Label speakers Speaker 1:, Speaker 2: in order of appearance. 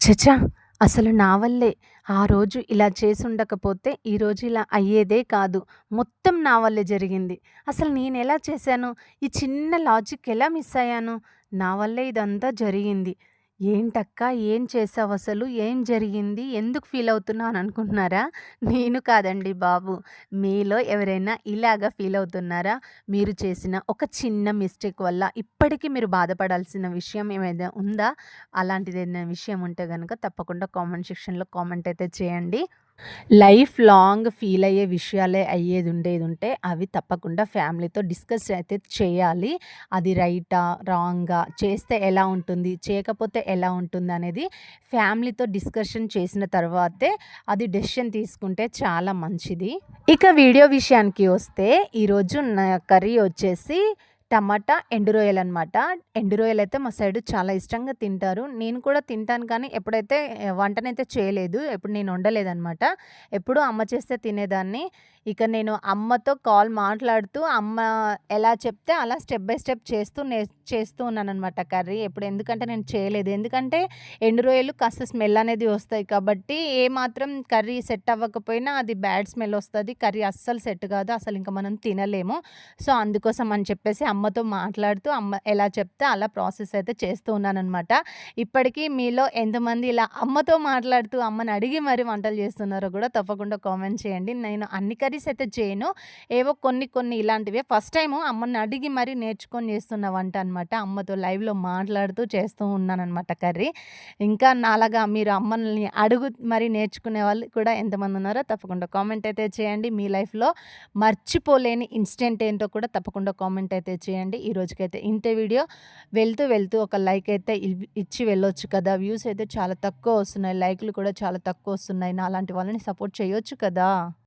Speaker 1: చచా అసలు నా వల్లే. ఆ రోజు ఇలా చేసుండకపోతే ఈరోజు ఇలా అయ్యేదే కాదు. మొత్తం నా వల్లే జరిగింది. అసలు నేను ఎలా చేశాను? ఈ చిన్న లాజిక్ ఎలా మిస్ అయ్యాను? నా వల్లే ఇదంతా జరిగింది. ఏంటక్కా ఏం చేసావు అసలు ఏం జరిగింది? ఎందుకు ఫీల్ అవుతున్నావు అని అనుకుంటున్నారా? నేను కాదండి బాబు. మీలో ఎవరైనా ఇలాగ ఫీల్ అవుతున్నారా? మీరు చేసిన ఒక చిన్న మిస్టేక్ వల్ల ఇప్పటికీ మీరు బాధపడాల్సిన విషయం ఏమైనా ఉందా? అలాంటిదేదైనా విషయం ఉంటే కనుక తప్పకుండా కామెంట్ సెక్షన్‌లో కామెంట్ అయితే చేయండి. లైఫ్ లాంగ్ ఫీల్ అయ్యే విషయాలే అయ్యేది ఉండేది ఉంటే అవి తప్పకుండా ఫ్యామిలీతో డిస్కస్ అయితే చేయాలి. అది రైటా? రాంగా? చేస్తే ఎలా ఉంటుంది? చేయకపోతే ఎలా ఉంటుంది అనేది ఫ్యామిలీతో డిస్కషన్ చేసిన తర్వాతే అది డెసిషన్ తీసుకుంటే చాలా మంచిది. ఇక వీడియో విషయానికి వస్తే ఈరోజు నా కర్రీ వచ్చేసి టమాటా, ఎండు అనమాట ఎండు రొయ్యలైతే మా సైడ్ చాలా ఇష్టంగా తింటారు. నేను కూడా తింటాను కానీ ఎప్పుడైతే వంటనైతే చేయలేదు. ఎప్పుడు నేను వండలేదనమాట. ఎప్పుడూ అమ్మ చేస్తే తినేదాన్ని. ఇక నేను అమ్మతో కాల్ మాట్లాడుతూ అమ్మ ఎలా చెప్తే అలా స్టెప్ బై స్టెప్ చేస్తూ నే చేస్తూ ఉన్నాననమాట కర్రీ. ఎప్పుడు ఎందుకంటే నేను చేయలేదు. ఎందుకంటే ఎండు రొయ్యలు కాస్త స్మెల్ అనేది వస్తాయి కాబట్టి ఏమాత్రం కర్రీ సెట్ అవ్వకపోయినా అది బ్యాడ్ స్మెల్ వస్తుంది కర్రీ అస్సలు సెట్ కాదు. అసలు ఇంక మనం తినలేము. సో, అందుకోసం అని చెప్పేసి అమ్మతో మాట్లాడుతూ అమ్మ ఎలా చెప్తే అలా ప్రాసెస్ అయితే చేస్తూ ఉన్నాననమాట. ఇప్పటికీ మీలో ఎంతమంది ఇలా అమ్మతో మాట్లాడుతూ అమ్మని అడిగి మరి వంటలు చేస్తున్నారో కూడా తప్పకుండా కామెంట్ చేయండి. నేను అన్ని కర్రీ కర్రీస్ అయితే చేయను. ఏవో కొన్ని కొన్ని ఇలాంటివే ఫస్ట్ టైం అమ్మని అడిగి మరి నేర్చుకొని చేస్తున్న వంట అనమాట. అమ్మతో లైవ్‌లో మాట్లాడుతూ చేస్తూ ఉన్నాననమాట కర్రీ. ఇంకా నాలాగా మీరు అమ్మల్ని అడుగు మరి నేర్చుకునే వాళ్ళు కూడా ఎంతమంది ఉన్నారో తప్పకుండా కామెంట్ అయితే చేయండి. మీ లైఫ్‌లో మర్చిపోలేని ఇన్స్టెంట్ ఏంటో కూడా తప్పకుండా కామెంట్ అయితే చేయండి. ఈ రోజుకైతే ఇంతే వీడియో. వెళ్తూ వెళ్తూ ఒక లైక్ అయితే ఇచ్చి వెళ్ళొచ్చు కదా! వ్యూస్ అయితే చాలా తక్కువ వస్తున్నాయి. లైక్‌లు కూడా చాలా తక్కువ వస్తున్నాయి. నాలాంటి వాళ్ళని సపోర్ట్ చేయొచ్చు కదా!